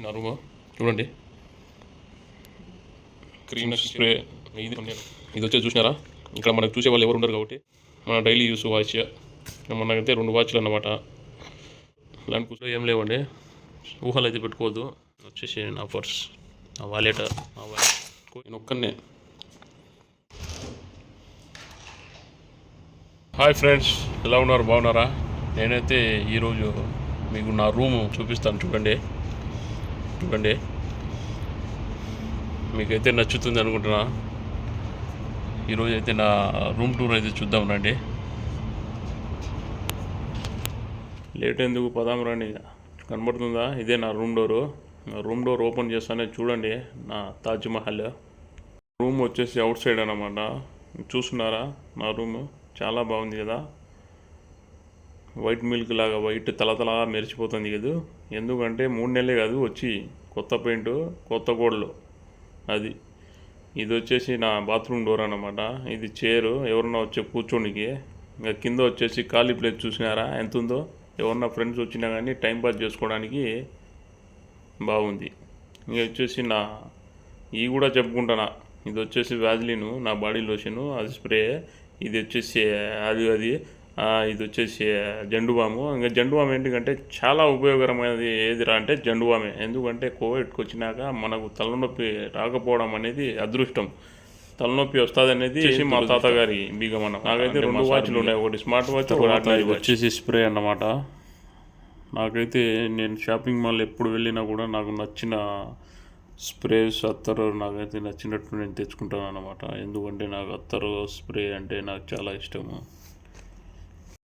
Room. చూడండి. Cream spray ఇది. ఇది వచ్చేసి చూసినారా? ఇక్కడ మనకు చూసే వాళ్ళు ఎవరు ఉండరు కాబట్టి మన డైలీ యూస్ వాచ్ మనకైతే రెండు వాచ్లు అన్నమాట. ఇలాంటి కూర్చో ఏం లేవండి. ఊహలు అయితే పెట్టుకోవద్దు. వచ్చేసి నా పర్స్ నా వాలెట్ నా వాలెట్ నేను ఒక్కనే హాయ్ ఫ్రెండ్స్ ఎలా ఉన్నారు? బాగున్నారా? నేనైతే ఈరోజు మీకు నా రూమ్ చూపిస్తాను చూడండి. చూడండి మీకైతే నచ్చుతుంది అనుకుంటున్నా. ఈరోజు అయితే నా రూమ్ టూర్ అయితే చూద్దాం రండి. లేట్ ఎందుకు? పదాం రండి. కనబడుతుందా? ఇదే నా room door. Room door open చేస్తానే చూడండి. నా తాజ్మహల్ రూమ్ వచ్చేసి అవుట్ సైడ్ అనమాట చూస్తున్నారా? నా రూమ్ చాలా బాగుంది కదా. వైట్ మిల్క్ లాగా వైట్ తలతలాగా మెరిచిపోతుంది కదా. ఎందుకంటే మూడు నెలలే కాదు వచ్చి కొత్త పెయింట్ కొత్త గోడలు. అది. ఇది వచ్చేసి నా బాత్రూమ్ డోర్ అనమాట ఇది చైరు ఎవరన్నా వచ్చే కూర్చోనికి ఇంకా కింద వచ్చేసి ఖాళీ ప్లేస్ చూసినారా? ఎంత ఉందో ఎవరన్నా ఫ్రెండ్స్ వచ్చినా కానీ టైం పాస్ చేసుకోవడానికి బాగుంది. ఇంక వచ్చేసి నా ఇవి కూడా చెప్పుకుంటానా. ఇది వచ్చేసి వ్యాజ్లిను నా బాడీ లోషను అది స్ప్రే. ఇది వచ్చేసి అది అది. ఇది వచ్చేసి జండు బాము ఇంకా జండు బామ్ ఏంటంటే చాలా ఉపయోగకరమైనది ఏదిరా అంటే జండు బామే ఎందుకంటే కోవిడ్కి వచ్చినాక మనకు తలనొప్పి రాకపోవడం అనేది అదృష్టం. తలనొప్పి వస్తుంది అనేది మా తాతగారి బీగమనం నాకైతే రెండు వాచ్లు ఉన్నాయి. ఒకటి స్మార్ట్ వాచ్ ఒకటి వచ్చేసి స్ప్రే అన్నమాట. నాకైతే నేను షాపింగ్ మాల్ ఎప్పుడు వెళ్ళినా కూడా నాకు నచ్చిన స్ప్రేస్ అత్తరు. నాకైతే నచ్చినట్టు నేను తెచ్చుకుంటాను అనమాట ఎందుకంటే నాకు అత్తరు స్ప్రే అంటే నాకు చాలా ఇష్టము.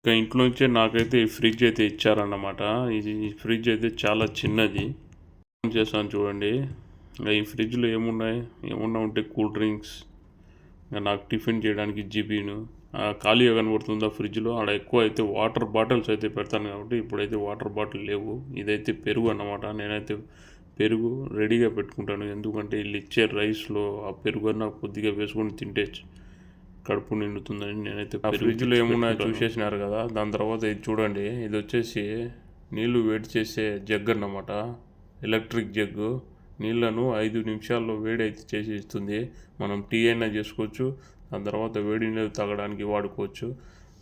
ఇంకా ఇంట్లో నుంచే నాకైతే ఈ ఫ్రిడ్జ్ అయితే ఇచ్చారన్నమాట. ఇది ఈ ఫ్రిడ్జ్ అయితే చాలా చిన్నది. ఆన్ చేస్తాను చూడండి. ఇంకా ఈ ఫ్రిడ్జ్లో ఏమున్నాయి? ఏమున్నా ఉంటే కూల్ డ్రింక్స్. ఇంకా నాకు టిఫిన్ చేయడానికి జిబీను. ఖాళీగా కనబడుతుందా ఫ్రిడ్జ్లో? ఆడ ఎక్కువ అయితే వాటర్ బాటిల్స్ అయితే పెడతాను కాబట్టి ఇప్పుడైతే వాటర్ బాటిల్ లేవు. ఇదైతే పెరుగు అన్నమాట. నేనైతే పెరుగు రెడీగా పెట్టుకుంటాను. ఎందుకంటే వీళ్ళు ఇచ్చే రైస్లో ఆ పెరుగు అన్న కొద్దిగా వేసుకొని తింటే కడుపు నిండుతుందని నేనైతే ఫ్రిడ్జ్లో ఏమున్నాయో చూసేసినారు కదా దాని తర్వాత ఇది చూడండి ఇది వచ్చేసి నీళ్ళు వేడి చేసే జగ్ అన్నమాట. ఎలక్ట్రిక్ జగ్గు నీళ్ళను ఐదు నిమిషాల్లో వేడి అయితే చేసి ఇస్తుంది. మనం టీ అయినా చేసుకోవచ్చు దాని తర్వాత వేడి నీళ్ళు తాగడానికి వాడుకోవచ్చు.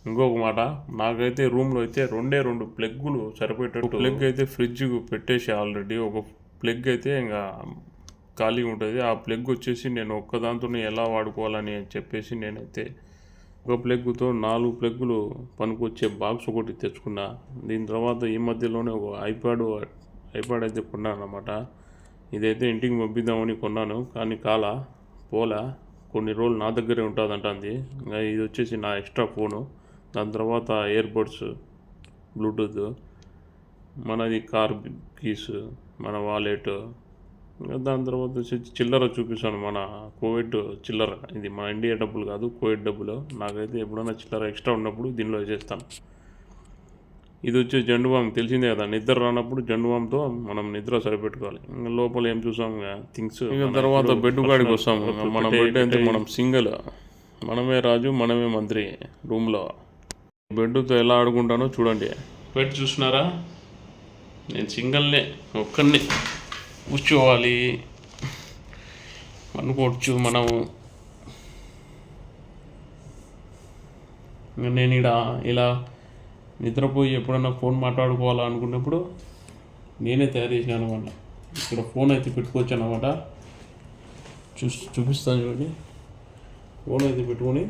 ఇంకొక మాట నాకైతే రూమ్లో అయితే రెండే రెండు ప్లగ్గులు సరిపోయేటట్టు ప్లగ్ అయితే ఫ్రిడ్జ్ పెట్టేసి ఆల్రెడీ ఒక ప్లగ్ అయితే ఇంకా ఖాళీగా ఉంటుంది. ఆ ప్లగ్ వచ్చేసి నేను ఒక్కదాంతోనే ఎలా వాడుకోవాలని చెప్పేసి నేనైతే ఒక ప్లగ్గుతో నాలుగు ప్లగ్గులు పనికొచ్చే బాక్స్ ఒకటి తెచ్చుకున్నా. దీని తర్వాత ఈ మధ్యలోనే ఒక ఐప్యాడ్ ఐప్యాడ్ అయితే కొన్నాను అనమాట ఇదైతే ఇంటికి పంపిద్దామని కొన్నాను. కానీ కాల పోలా కొన్ని రోజులు నా దగ్గరే ఉంటుందంటుంది. ఇది వచ్చేసి నా ఎక్స్ట్రా ఫోను. దాని తర్వాత ఇయర్బడ్స్ బ్లూటూత్ మనది కార్ కీస్ మన వాలెట్ దాని తర్వాత వచ్చేసి చిల్లర చూపిస్తాను మన కోవిడ్ చిల్లర. ఇది మన ఇండియా డబ్బులు కాదు కోవిడ్ డబ్బులు. నాకైతే ఎప్పుడైనా చిల్లర ఎక్స్ట్రా ఉన్నప్పుడు దీనిలో వేసేస్తాను ఇది వచ్చి జండు బామ్ తెలిసిందే కదా నిద్ర రానప్పుడు జండు బామ్తో మనం నిద్ర సరిపెట్టుకోవాలి. ఇంకా లోపల ఏం చూసాం థింగ్స్ ఇంకా తర్వాత బెడ్ కాడికి వస్తాం మన బెడ్ అయితే మనం సింగిల్. మనమే రాజు మనమే మంత్రి రూమ్లో. బెడ్తో ఎలా ఆడుకుంటానో చూడండి. బెడ్ చూసినారా? నేను సింగిల్నే ఒక్కడిని కూర్చోవాలి. అనుకోవచ్చు మనం. నేను ఇక్కడ ఇలా నిద్రపోయి ఎప్పుడన్నా ఫోన్ మాట్లాడుకోవాలనుకున్నప్పుడు నేనే తయారు చేసినాను అనమాట ఇక్కడ ఫోన్ అయితే పెట్టుకోవచ్చు అనమాట చూ చూపిస్తాను చూడండి. ఫోన్ అయితే పెట్టుకొని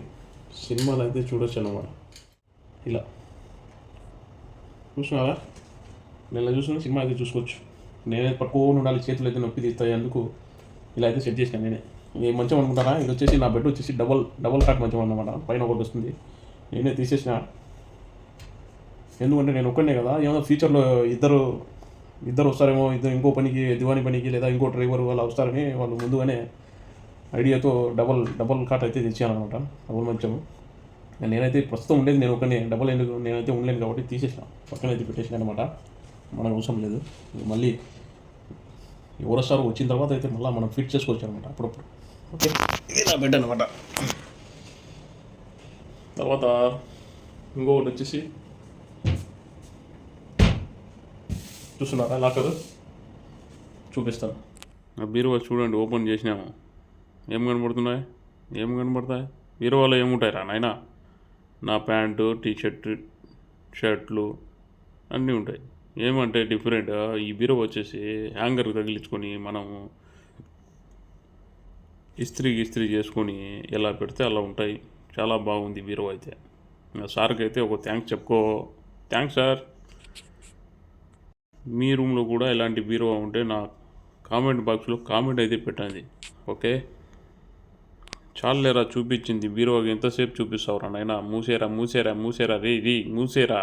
సినిమాలు అయితే చూడొచ్చు అనమాట ఇలా. చూసినారా? నెల చూసిన సినిమా అయితే చూసుకోవచ్చు. నేనే పట్టుకొని ఉండాలి చేతులు అయితే నొప్పి తీస్తాయి అందుకు ఇలా అయితే సెట్ చేసినాను నేనే. ఇది మంచం అనుకుంటారా ఇది వచ్చేసి నా బెడ్ వచ్చేసి డబల్ డబల్ కాట్ మంచం అన్నమాట. పైన ఒకటి వస్తుంది. నేనే తీసేసిన. ఎందుకంటే నేను ఒక్కనే కదా ఏమో ఫ్యూచర్లో ఇద్దరు ఇద్దరు వస్తారేమో ఇద్దరు ఇంకో పనికి దివాని పనికి లేదా ఇంకో డ్రైవర్ వాళ్ళు వస్తారని వాళ్ళు ముందుగానే ఐడియాతో డబల్ డబల్ కాట్ అయితే తెచ్చానమాట డబల్ మంచం. నేనైతే ప్రస్తుతం ఉండేది నేను ఒకనే డబల్ ఎందుకు? నేనైతే ఉండలేను కాబట్టి తీసేసిన. పక్కన అయితే పెట్టేసిన అనమాట మనకు అవసరం లేదు. మళ్ళీ ఎవరు వచ్చిన తర్వాత అయితే మళ్ళీ మనం ఫిట్ చేసుకోవచ్చు అనమాట అప్పుడప్పుడు. ఓకే? ఇది నా బెడ్ అనమాట. తర్వాత ఇంకొకటి వచ్చేసి చూస్తున్నారా లాకర్? చూపిస్తాను. ఆ బీరువా చూడండి ఓపెన్ చేసినాము. ఏం కనబడుతున్నాయి? ఏం కనబడతాయి? బీరువాలో ఏముంటాయి రా నాయనా? నా ప్యాంటు టీ షర్ట్ షర్ట్లు అన్నీ ఉంటాయి. ఏమంటే డిఫరెంట్ ఈ బీరో వచ్చేసి హ్యాంగర్ తగిలించుకొని మనము ఇస్త్రీ ఇస్త్రీ చేసుకొని ఎలా పెడితే అలా ఉంటాయి. చాలా బాగుంది బీరో అయితే. సార్కి అయితే ఒక థ్యాంక్స్ చెప్పుకో. థ్యాంక్స్ సార్ మీ రూమ్లో కూడా ఇలాంటి బీరో ఉంటే నా కామెంట్ బాక్స్లో కామెంట్ అయితే పెట్టండి. ఓకే? చాలేరా చూపించింది బీరువాకి ఎంతసేపు చూపిస్తావురా నాయన? మూసేరా మూసేరా మూసేరా రే రీ మూసేరా.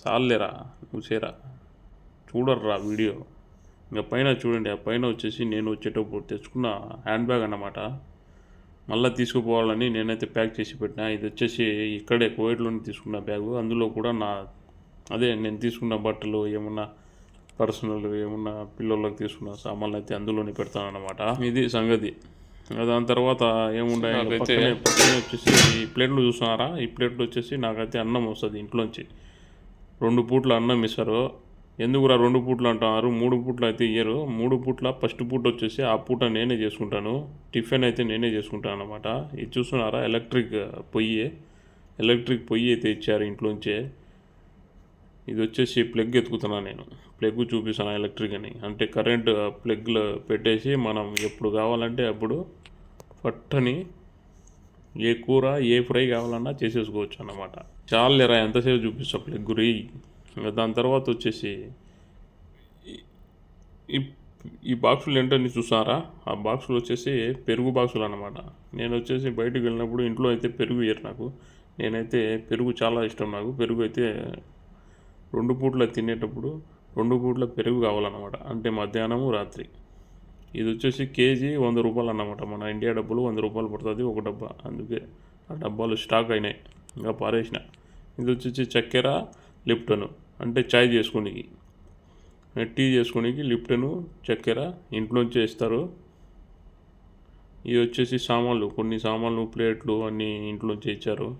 చాలేరా మూసేరా. చూడర్రా వీడియో. ఇంకా పైన చూడండి ఆ పైన వచ్చేసి నేను వచ్చేటప్పుడు తెచ్చుకున్న హ్యాండ్ బ్యాగ్ అన్నమాట. మళ్ళీ తీసుకుపోవాలని నేనైతే ప్యాక్ చేసి పెట్టిన. ఇది వచ్చేసి ఇక్కడే కోవిడ్లోనే తీసుకున్న బ్యాగు. అందులో కూడా నా అదే నేను తీసుకున్న బట్టలు ఏమన్నా పర్సనల్ ఏమన్నా పిల్లలకు తీసుకున్న సామాన్లు అయితే అందులోనే పెడతాను అనమాట ఇది సంగతి. దాని తర్వాత పక్కనే పక్కనే వచ్చేసి ఈ ప్లేట్లు చూస్తున్నారా? ఈ ప్లేట్లు వచ్చేసి నాకైతే అన్నం వస్తుంది ఇంట్లోంచి. రెండు పూట్ల అన్నం ఇస్తారు. ఎందుకురా రెండు పూట్లు అంటున్నారు? మూడు పూట్లు అయితే ఇయ్యరు. మూడు పూట్ల ఫస్ట్ పూట వచ్చేసి ఆ పూట నేనే చేసుకుంటాను. టిఫిన్ అయితే నేనే చేసుకుంటాను అనమాట ఇది చూస్తున్నారా? ఎలక్ట్రిక్ పొయ్యి. ఎలక్ట్రిక్ పొయ్యి అయితే ఇచ్చారు ఇంట్లోంచే. ఇది వచ్చేసి ప్లగ్ ఎత్తుకుతున్నాను నేను. ప్లగ్ చూపిస్తాను ఎలక్ట్రిక్ అని. అంటే కరెంట్ ప్లగ్లో పెట్టేసి మనం ఎప్పుడు కావాలంటే అప్పుడు పట్టని ఏ కూర ఏ ఫ్రై కావాలన్నా చేసేసుకోవచ్చు అన్నమాట. చాలా లేరా ఎంతసేపు చూపిస్తా ప్లగ్ గురి దాని తర్వాత వచ్చేసి ఈ- ఈ బాక్సులు ఏంటో ఏంటని చూసారా? ఆ బాక్సులు వచ్చేసి పెరుగు బాక్సులు అన్నమాట. నేను వచ్చేసి బయటకు వెళ్ళినప్పుడు ఇంట్లో అయితే పెరుగు ఇయ్యరు నాకు. నేనైతే పెరుగు చాలా ఇష్టం నాకు. పెరుగు అయితే రెండు పూట్ల తినేటప్పుడు రెండు పూట్ల పెరుగు కావాలన్నమాట. అంటే మధ్యాహ్నము రాత్రి. ఇది వచ్చేసి కేజీ వంద రూపాయలు అన్నమాట. మన ఇండియా డబ్బులు వంద రూపాయలు పడుతుంది ఒక డబ్బా. అందుకే ఆ డబ్బాలు స్టాక్ అయినాయి. ఇంకా పారేసిన. ఇది వచ్చేసి చక్కెర లిప్టను. అంటే చాయ్ చేసుకోనికి. టీ చేసుకోనికి లిప్టను చక్కెర ఇంట్లోంచి ఇస్తారు. ఇవి వచ్చేసి సామాన్లు కొన్ని సామాన్లు ప్లేట్లు అన్నీ ఇంట్లోంచి ఇచ్చారు.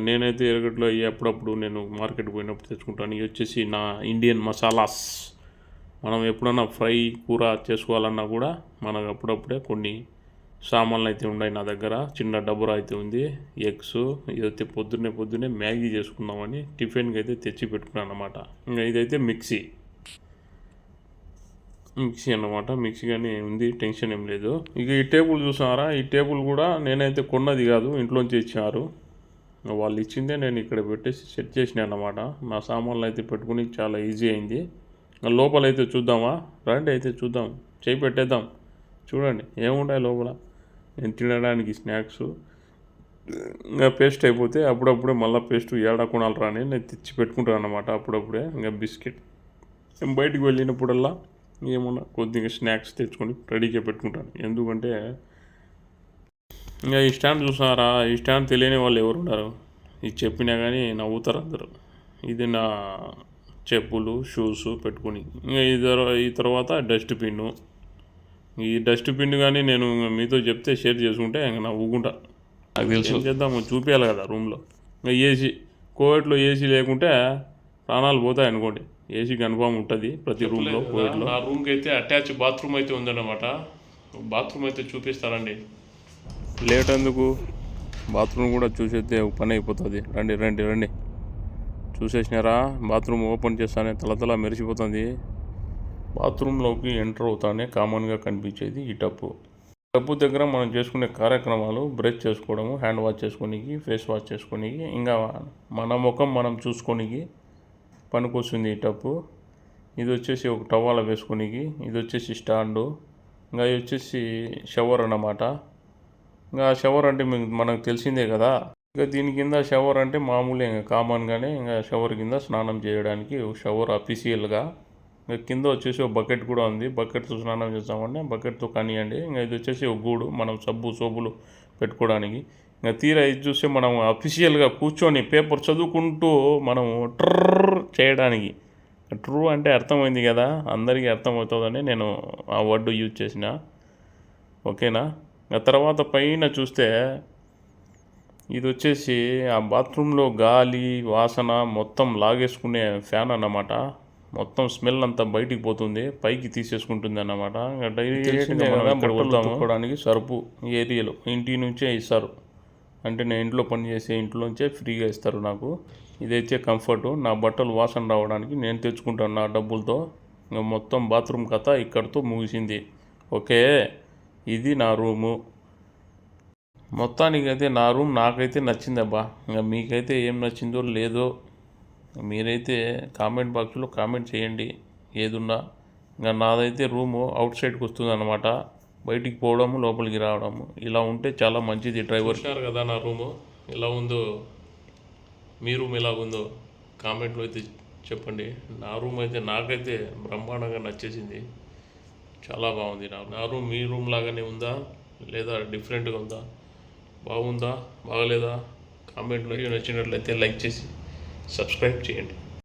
నేనైతే ఎరగట్లో అయ్యి అప్పుడప్పుడు నేను మార్కెట్ పోయినప్పుడు తెచ్చుకుంటాను. ఇవి వచ్చేసి నా ఇండియన్ మసాలాస్. మనం ఎప్పుడన్నా ఫ్రై కూర చేసుకోవాలన్నా కూడా మనకు అప్పుడప్పుడే కొన్ని సామాన్లు అయితే ఉన్నాయి నా దగ్గర. చిన్న డబ్బురా అయితే ఉంది. ఎగ్స్ ఇదైతే పొద్దున్నే పొద్దున్నే మ్యాగీ చేసుకుందామని టిఫిన్కి అయితే తెచ్చి పెట్టుకున్నాను అనమాట ఇంకా ఇదైతే మిక్సీ. మిక్సీ అన్నమాట. మిక్సీ కానీ ఉంది టెన్షన్ ఏం లేదు. ఇక ఈ టేబుల్ చూసారా? ఈ టేబుల్ కూడా నేనైతే కొన్నది కాదు ఇంట్లోంచి ఇచ్చారు. వాళ్ళు ఇచ్చిందే నేను ఇక్కడ పెట్టేసి సెట్ చేసిన అన్నమాట. నా సామాన్లు అయితే పెట్టుకుని చాలా ఈజీ అయింది. లోపల అయితే చూద్దామా? రండి అయితే చూద్దాం. చేయి పెట్టేద్దాం. చూడండి ఏముంటాయి లోపల? తినడానికి స్నాక్స్. ఇంకా పేస్ట్ అయిపోతే అప్పుడప్పుడే మళ్ళీ పేస్ట్ ఏడా కొనాలి రాని నేను తెచ్చి పెట్టుకుంటాను అనమాట అప్పుడప్పుడే. ఇంకా బిస్కెట్. నేను బయటికి వెళ్ళినప్పుడల్లా ఏమన్నా కొద్దిగా స్నాక్స్ తెచ్చుకొని రెడీగా పెట్టుకుంటాను. ఎందుకంటే ఇంకా ఈ స్టాండ్ చూసారా? ఈ స్టాండ్ తెలియని వాళ్ళు ఎవరు ఉన్నారు ఇది చెప్పినా కానీ నవ్వుతారు అందరూ. ఇది నా చెప్పులు షూస్ పెట్టుకుని. ఇంకా ఈ తర్వాత ఈ తర్వాత డస్ట్బిన్. ఈ డస్ట్బిన్ కానీ నేను మీతో చెప్తే షేర్ చేసుకుంటే ఇంకా నవ్వుకుంటా నాకు తెలుసు. చేద్దాము చూపించాలి కదా రూమ్లో. ఇంకా ఏసీ కోవిడ్లో ఏసీ లేకుంటే ప్రాణాలు పోతాయి అనుకోండి. ఏసీ కన్ఫామ్ ఉంటుంది ప్రతి రూమ్లో కోవిడ్లో. నా రూమ్కి అయితే అటాచ్ బాత్రూమ్ అయితే ఉందన్నమాట. బాత్రూమ్ అయితే చూపిస్తారండి లేట్ ఎందుకు? బాత్రూమ్ కూడా చూసేస్తే పని అయిపోతుంది. రండి రండి రండి. చూసేసినారా? బాత్రూమ్ ఓపెన్ చేస్తానే తలతల మెరిసిపోతుంది. బాత్రూంలోకి ఎంటర్ అవుతానే కామన్గా కనిపించేది ఈ టప్పు. టప్పు దగ్గర మనం చేసుకునే కార్యక్రమాలు బ్రష్ చేసుకోవడము హ్యాండ్ వాష్ చేసుకోనికి ఫేస్ వాష్ చేసుకోనికి ఇంకా మన ముఖం మనం చూసుకోనికి పనికొస్తుంది ఈ టప్పు. ఇది వచ్చేసి ఒక టవాల వేసుకోనికి ఇది వచ్చేసి స్టాండు ఇంకా ఇది వచ్చేసి షవర్ అన్నమాట. ఇంకా షవర్ అంటే మీకు మనకు తెలిసిందే కదా. ఇంకా దీని కింద షవర్ అంటే మామూలే ఇంకా కామన్గానే ఇంకా షవర్ కింద స్నానం చేయడానికి షవర్ అఫీషియల్గా ఇంకా కింద వచ్చేసి ఒక బకెట్ కూడా ఉంది. బకెట్తో స్నానం చేస్తామంటే బకెట్తో కానివ్వండి ఇంకా ఇది వచ్చేసి ఒక గూడు మనం సబ్బు సోపులు పెట్టుకోవడానికి. ఇంకా తీరా ఇది చూస్తే మనం అఫీషియల్గా కూర్చొని పేపర్ చదువుకుంటూ మనం ట్రర్ చేయడానికి. ట్రూ అంటే అర్థమైంది కదా? అందరికీ అర్థమవుతుందని నేను ఆ వర్డ్ యూజ్ చేసిన. ఓకేనా? ఆ తర్వాత పైన చూస్తే ఇది వచ్చేసి ఆ బాత్రూంలో గాలి వాసన మొత్తం లాగేసుకునే ఫ్యాన్ అన్నమాట. మొత్తం స్మెల్ అంతా బయటికి పోతుంది పైకి తీసేసుకుంటుంది అన్నమాట. డైరెక్ట్గా సరుపు ఏరియాలో ఇంటి నుంచే ఇస్తారు. అంటే నేను ఇంట్లో పని చేసే ఇంట్లోంచే ఫ్రీగా ఇస్తారు నాకు. ఇదైతే కంఫర్ట్. నా బట్టలు వాసన రావడానికి నేను తెచ్చుకుంటాను నా డబ్బులతో. ఇంకా మొత్తం బాత్రూమ్ కథ ఇక్కడితో ముగిసింది. ఓకే ఇది నా రూము. మొత్తానికి అయితే నా రూమ్ నాకైతే నచ్చిందబ్బా. ఇంకా మీకైతే ఏం నచ్చిందో లేదో మీరైతే కామెంట్ బాక్స్లో కామెంట్ చేయండి ఏదున్నా. ఇంకా నాదైతే రూము అవుట్ సైడ్కి వస్తుంది అనమాట బయటికి పోవడము లోపలికి రావడము ఇలా ఉంటే చాలా మంచిది డ్రైవర్. చూశారు కదా నా రూము? ఎలా ఉందో? మీ రూమ్ ఎలా ఉందో? కామెంట్లో అయితే చెప్పండి. నా రూమ్ అయితే నాకైతే బ్రహ్మాండంగా నచ్చేసింది. చాలా బాగుంది నా నా రూమ్ మీ రూమ్ లాగానే ఉందా? లేదా డిఫరెంట్గా ఉందా? బాగుందా? బాగలేదా? కామెంట్లో నచ్చినట్లయితే లైక్ చేసి సబ్స్క్రైబ్ చేయండి.